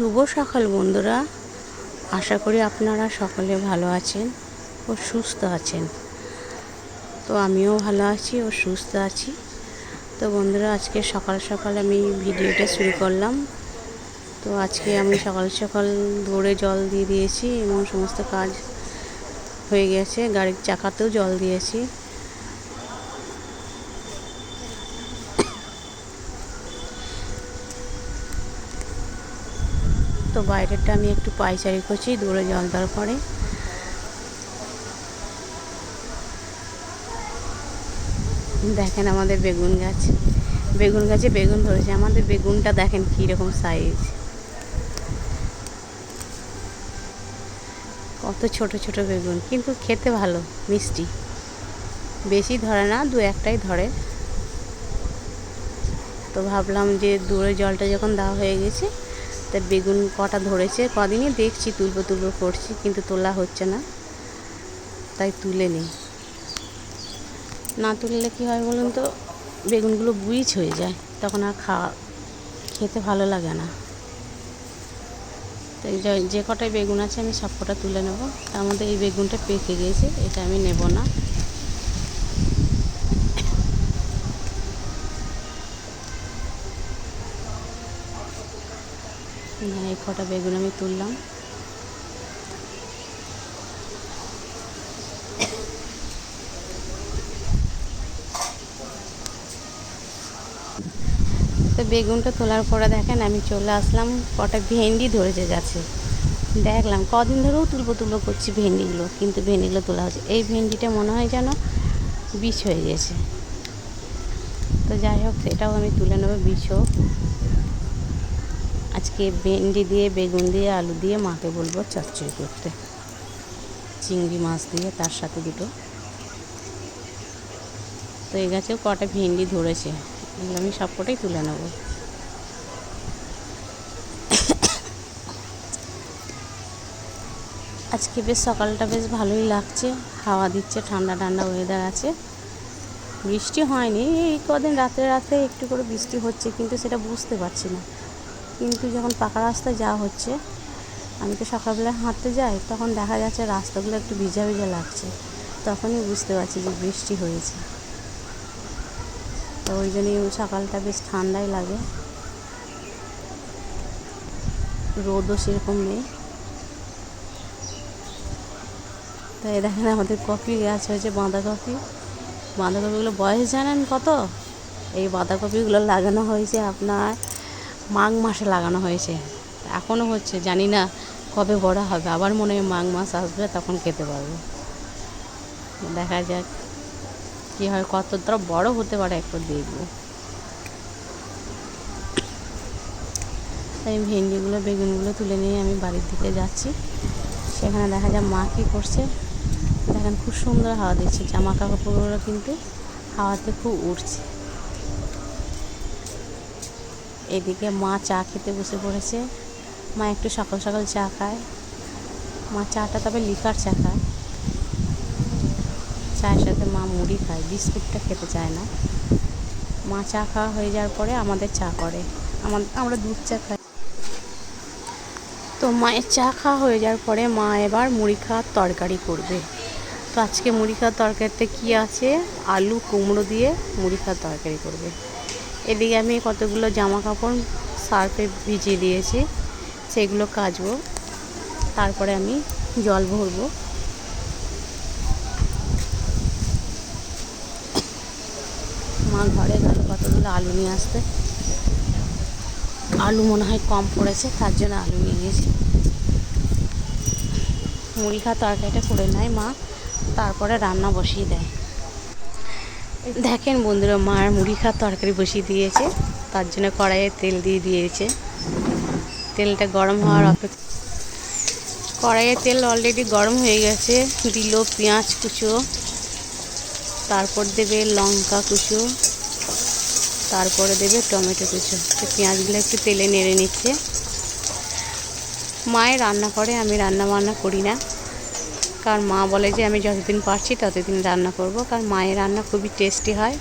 শুভ সকাল বন্ধুরা। আশা করি আপনারা সকলে ভালো আছেন ও সুস্থ আছেন। তো আমিও ভালো আছি ও সুস্থ আছি। তো বন্ধুরা, আজকে সকাল সকাল আমি ভিডিওটা শুরু করলাম। তো আজকে আমি সকাল সকাল দৌড়ে জল দিয়ে দিয়েছি এবং সমস্ত কাজ হয়ে গেছে। গাড়ির চাকাতেও জল দিয়েছি। তো বাইরেটা আমি একটু পাইচারি করছি, দূরে জল দেওয়ার পরে। দেখেন আমাদের বেগুন গাছ। বেগুন গাছে বেগুন ধরেছে। আমাদের বেগুনটা দেখেন কীরকম সাইজ কত ছোট ছোট বেগুন, কিন্তু খেতে ভালো, মিষ্টি। বেশি ধরে না, দু একটাই ধরে। তো ভাবলাম যে দূরে জলটা যখন দেওয়া হয়ে গেছে তা বেগুন কটা ধরেছে, কদিনই দেখছি, তুলবো তুলবো করছি, কিন্তু তোলা হচ্ছে না, তাই তুলে নিই। না তুললে কী হয় বলুন তো, বেগুনগুলো বুইচ হয়ে যায়, তখন আর খাওয়া, খেতে ভালো লাগে না। তাই যে কটায় বেগুন আছে আমি সব কটা তুলে নেব, তার মধ্যে এই বেগুনটা পেকে গিয়েছে এটা আমি নেব না। এই কটা বেগুন আমি তুললাম। তো বেগুনটা তোলার পরে দেখেন আমি চলে আসলাম, কটা ভেন্ডি ধরেছে যাচ্ছে দেখলাম কদিন ধরেও তুলবো তুলবো করছি ভেন্ডিগুলো, কিন্তু ভেন্ডিগুলো তোলা হচ্ছে এই ভেন্ডিটা মনে হয় যেন বিষ হয়ে গেছে। তো যাই হোক, সেটাও আমি তুলে নেব, বিষ হোক। আজকে ভেন্ডি দিয়ে, বেগুন দিয়ে, আলু দিয়ে মাকে বলব চচ্চড়ি করতে। চিংড়ি মাছ দিয়ে তার সাথে দুটো। তো এই গাছেও কটা ভেন্ডি ধরেছে, এগুলো আমি সব কটাই তুলে নেব। আজকে বেশ সকালটা বেশ ভালোই লাগছে, হাওয়া দিচ্ছে, ঠান্ডা ঠান্ডা ওয়েদার আছে। বৃষ্টি হয়নি, এই কদিন রাত্রে রাতে একটু করে বৃষ্টি হচ্ছে, কিন্তু সেটা বুঝতে পারছি না। কিন্তু যখন পাকা রাস্তায় যাওয়া হচ্ছে, আমি তো সকালবেলা হাঁটতে যাই, তখন দেখা যাচ্ছে রাস্তাগুলো একটু ভিজা ভিজা লাগছে। তখনই বুঝতে পারছি যে বৃষ্টি হয়েছে। তো ওই জন্যই সকালটা বেশ ঠান্ডাই লাগে। রোদও সেরকম নেই। তাই দেখেন আমাদের কফি গাছ হয়েছে বাঁধাকপি। বাঁধাকপিগুলো বয়স জানেন কত? এই বাঁধাকপিগুলো লাগানো হয়েছে আপনার মাঘ মাসে লাগানো হয়েছে। এখনও হচ্ছে, জানি না কবে বড় হবে। আবার মনে হয় মাঘ মাস আসবে, তখন খেতে পারব। দেখা যাক কী হয়, কতটা বড় হতে পারে একবার দেখব। তাই ভেন্ডিগুলো, বেগুনগুলো তুলে নিয়ে আমি বাড়ির দিকে যাচ্ছি। সেখানে দেখা যায় মা কী করছে। দেখেন, খুব সুন্দর হাওয়া দিচ্ছে। জামা কাপড়গুলো কিন্তু হাওয়াতে খুব উঠছে এদিকে মা চা খেতে বসে পড়েছে। মা একটু সকাল সকাল চা খায়। মা চাটা তবে লিকার চা খায়। চায়ের সাথে মা মুড়ি খায়, বিস্কুটটা খেতে চায় না। মা চা খাওয়া হয়ে যাওয়ার পরে আমাদের চা করে। আমাদের আমরা দুধ চা খাই। তো মায়ের চা খাওয়া হয়ে যাওয়ার পরে মা এবার মুড়ি খাওয়ার তরকারি করবে। তো আজকে মুড়ি খাওয়ার তরকারিতে কী আছে? আলু, কুমড়ো দিয়ে মুড়ি খাওয়ার তরকারি করবে। এদিকে আমি কতগুলো জামা কাপড় সার্ফে ভিজিয়ে দিয়েছি, সেগুলো কাচবো। তারপরে আমি জল ভরবো। মা ঘরে গেল কতগুলো আলু নিয়ে আসতে। আলু মনে হয় কম পড়েছে, তার জন্য আলু নিয়ে গেছি। মুড়ি খাওয়া তরকারিটা করে নেয় মা, তারপরে রান্না বসিয়ে দেয়। দেখেন বন্ধুরা, মার মুড়ি খাওয়ার তরকারি বসিয়ে দিয়েছে। তার জন্য কড়াইয়ে তেল দিয়ে দিয়েছে। তেলটা গরম হওয়ার অপেক্ষা কড়াইয়ে তেল অলরেডি গরম হয়ে গেছে। দিল পেঁয়াজ কুচো। তারপর দেবে লঙ্কা কুচো। তারপরে দেবে টমেটো কুচো। পেঁয়াজগুলো একটু তেলে নেড়ে নিচ্ছে। মায়ের রান্না করে, আমি রান্না বান্না করি না। কারণ মা বলে যে আমি যতদিন পারছি ততদিন রান্না করব। কারণ মায়ের রান্না খুবই টেস্টি হয়।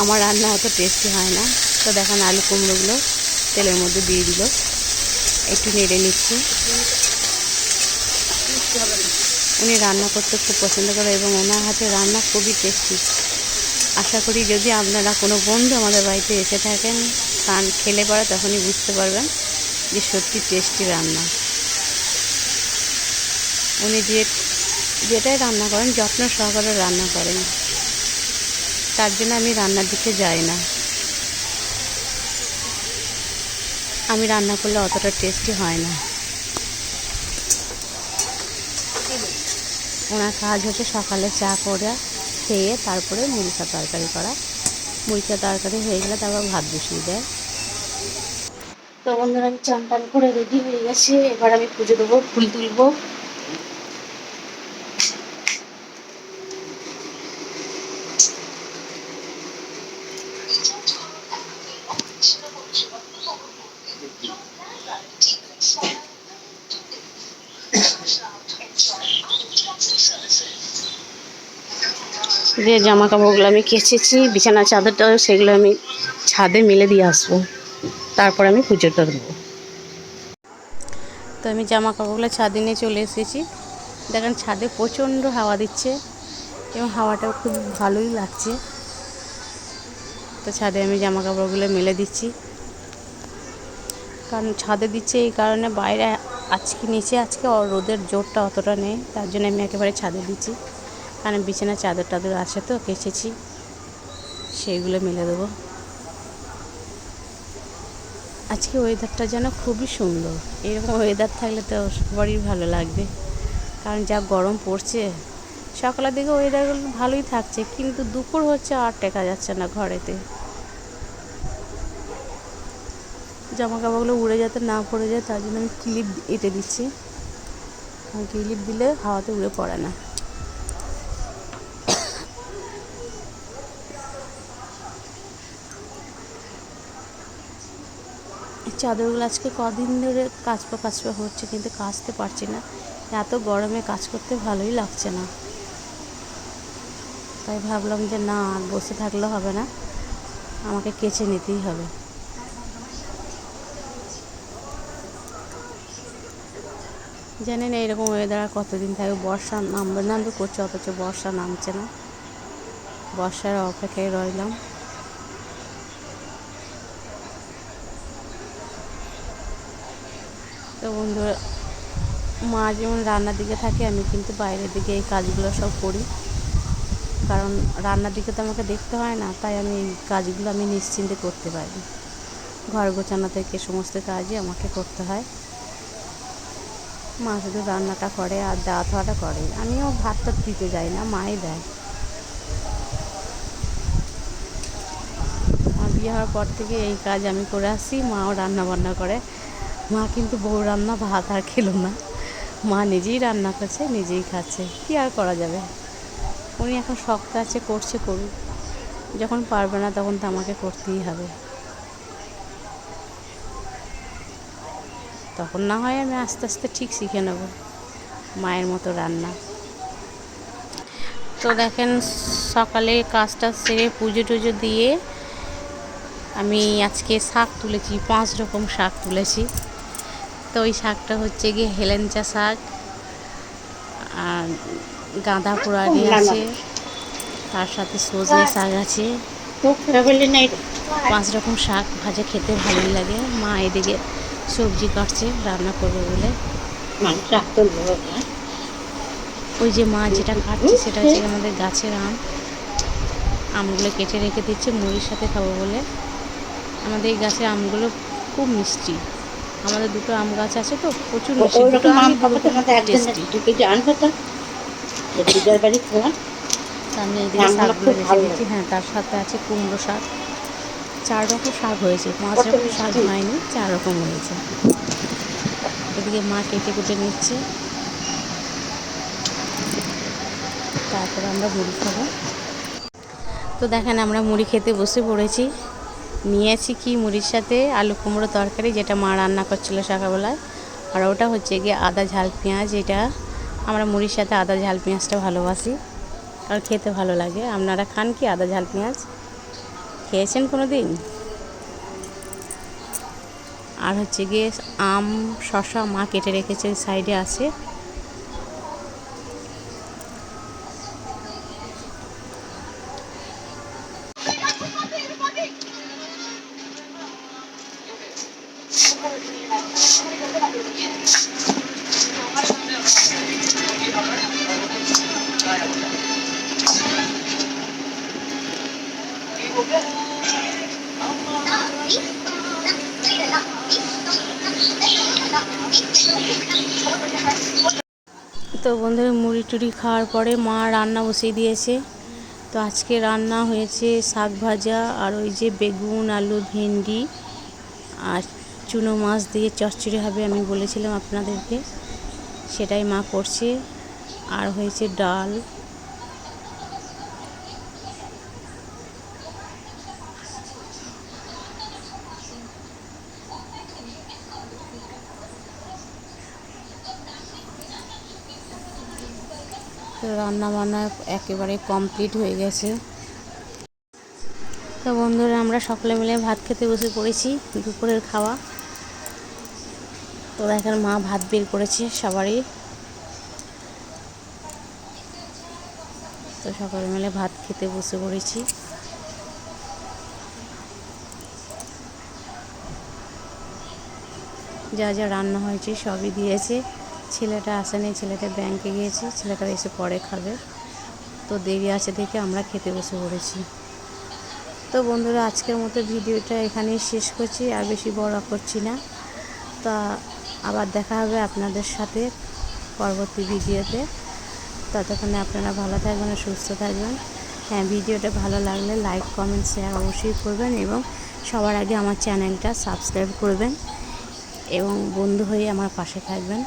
আমার রান্না অত টেস্টি হয় না। তো দেখেন আলু কুমড়োগুলো তেলের মধ্যে দিয়ে দিল। একটু নেড়ে নিচ্ছি। উনি রান্না করতে খুব পছন্দ করে এবং ওনার হাতে রান্না খুবই টেস্টি আশা করি যদি আপনারা কোনো বন্ধু আমাদের বাড়িতে এসে থাকেন খান খেলে পরে তখনই বুঝতে পারবেন যে সত্যি টেস্টি রান্না। উনি যে যেটাই রান্না করেন, যত্ন সহকারে রান্না করেন। তার জন্য আমি রান্নার দিকে যাই না। আমি রান্না করলে অতটা টেস্টি হয় না। ওনার কাজ হচ্ছে সকালে চা করে, খেয়ে তারপরে মুড়িকা তরকারি করা। মুড়িকা তরকারি হয়ে গেলে তারপর ভাত বসিয়ে দেয়। তো বন্ধুরা, আমি চান টান করে রেডি হয়ে গেছে। এবার আমি পুজো দেবো, ফুল তুলবো। যে জামা কাপড়গুলো আমি কেচেছি, বিছানা, চাদরটা, সেগুলো আমি ছাদে মেলে দিয়ে আসব। তারপর আমি পুজোটা দেবো। তো আমি জামা কাপড়গুলো ছাদে নিয়ে চলে এসেছি। দেখেন ছাদে প্রচণ্ড হাওয়া দিচ্ছে এবং হাওয়াটাও খুব ভালোই লাগছে। তো ছাদে আমি জামা কাপড়গুলো মেলে দিচ্ছি। কারণ ছাদে দিচ্ছে এই কারণে বাইরে আজকে নিচে, আজকে রোদের জোরটা অতটা নেই। তার জন্য আমি একেবারে ছাদে দিচ্ছি। কারণ বিছানা চাদর টাদর আছে তো, কেচেছি। সেইগুলো মেলে দেবো। আজকে ওয়েদারটা যেন খুবই সুন্দর। এরকম ওয়েদার থাকলে তো সবারই ভালো লাগবে। কারণ যা গরম পড়ছে, সকালের দিকে ওয়েদারগুলো ভালোই থাকছে, কিন্তু দুপুর হচ্ছে আর টেকা যাচ্ছে না ঘরেতে। জামা কাপড়গুলো উড়ে যাতে না পড়ে যায়, তার জন্য আমি ক্লিপ এঁটে দিচ্ছি। ক্লিপ দিলে হাওয়াতে উড়ে পড়ে না। চাদরগুলো আজকে কদিন ধরে কাচপা কাচপা হচ্ছে, কিন্তু কাচতে পারছি না। এত গরমে কাজ করতে ভালোই লাগছে না। তাই ভাবলাম যে না, আর বসে থাকলে হবে না। আমাকে কেচে নিতেই হবে। জানি না এরকম ওয়েদার আর কতদিন থাকবে? বর্ষা নামবে নামবে করছে, অথচ বর্ষা নামছে না। বর্ষার অপেক্ষায় রইলাম। তো বন্ধুরা, মা যেমন রান্নার দিকে থাকে, আমি কিন্তু বাইরের দিকে এই কাজগুলো সব করি। কারণ রান্নার দিকে তো আমাকে দেখতে হয় না, তাই আমি এই কাজগুলো আমি নিশ্চিন্তে করতে পারি। ঘর গোছানো থেকে সমস্ত কাজই আমাকে করতে হয়। মা শুধু রান্নাটা করে আর দেওয়া থাওয়াটা করে। আমিও ভাত ভাতটা দিতে যাই না, মাই দেয়। আমার বিয়ে হওয়ার পর থেকে এই কাজ আমি করে আসছি মাও রান্না বান্না করে। মা কিন্তু বউ রান্না ভাত আর খেলো না। মা নিজেই রান্না করছে, নিজেই খাচ্ছে। কী আর করা যাবে? উনি এখন শক্ত আছে, করছে করুক। যখন পারবে না তখন তো আমাকে করতেই হবে। তখন না হয় আমি আস্তে আস্তে ঠিক শিখে নেব মায়ের মতো রান্না। তো দেখেন, সকালে কাজটা সেরে পুজো টুজো দিয়ে আমি আজকে শাক তুলেছি, পাঁচ রকম শাক তুলেছি। তো ওই শাকটা হচ্ছে গিয়ে হেলেঞ্চা শাক। আর গাঁদা পোড়ানি আছে তার সাথে সজনে শাক আছে। পাঁচ রকম শাক ভাজা খেতে ভালোই লাগে। মা এদিকে সবজি কাটছে রান্না করবে বলে। ওই যে মা যেটা কাটছে সেটা হচ্ছে আমাদের গাছের আম। আমগুলো কেটে রেখে দিচ্ছে মুড়ির সাথে খাব বলে। আমাদের এই গাছের আমগুলো খুব মিষ্টি। আমাদের দুটো আম গাছ আছে তো প্রচুর দুটো আমি শাকগুলো খুব রেখে ভালো দিচ্ছি হ্যাঁ তার সাথে আছে কুমড়ো শাক। চার রকম শাক হয়েছে। পাঁচ রকম শাক। হয়নি চার রকম হয়েছে। এদিকে মা কেটে কুটে নিচ্ছে। তারপরে আমরা মুড়ি খাব। তো দেখেন আমরা মুড়ি খেতে বসে পড়েছি। নিয়েছি কি মুড়ির সাথে আলু কুমড়ো তরকারি যেটা মা রান্না করছিল সকালবেলায়। আর ওটা হচ্ছে গিয়ে আদা ঝাল পেঁয়াজ, এটা আমরা মুড়ির সাথে আদা ঝাল পেঁয়াজটা ভালোবাসি। আর খেতে ভালো লাগে। আপনারা খান কি আদা ঝাল পেঁয়াজ? খেয়েছেন কোনো দিন আর হচ্ছে গিয়ে আম শশা মা কেটে রেখেছে, সাইডে আছে। তো বন্ধুরা, মুড়ি টুড়ি খাওয়ার পরে মা রান্না বসিয়ে দিয়েছে। তো আজকে রান্না হয়েছে শাক ভাজা আর ওই যে বেগুন, আলু, ভেন্ডি আর চুনো মাছ দিয়ে চচ্চড়ি হবে আমি বলেছিলাম আপনাদেরকে। সেটাই মা করছে। আর হয়েছে ডাল। রান্না বান্না একেবারে কমপ্লিট হয়ে গেছে। তো বন্ধুরা, আমরা সকলে মিলে ভাত খেতে বসে পড়েছি দুপুরের খাওয়া। তো দেখেন মা ভাত বের করেছে সবারই। তো সকলে মিলে ভাত খেতে বসে পড়েছি। যা যা রান্না হয়েছে সবই দিয়েছে। ছেলেটা আসেনি ছেলেটা ব্যাংকে গিয়েছে, ছেলেটা এসে পরে খাবে। তো দেরি আছে দেখে আমরা খেতে বসে পড়েছি। তো বন্ধুরা, আজকের মতো ভিডিওটা এখানেই শেষ করছি, আর বেশি বড় করছি না। তা আবার দেখা হবে আপনাদের সাথে পরবর্তী ভিডিওতে। ততক্ষণে আপনারা ভালো থাকবেন সুস্থ থাকবেন। হ্যাঁ ভিডিওটা ভালো লাগলে লাইক, কমেন্ট, শেয়ার অবশ্যই করবেন এবং সবার আগে আমার চ্যানেলটা সাবস্ক্রাইব করবেন এবং বন্ধু হয়ে আমার পাশে থাকবেন।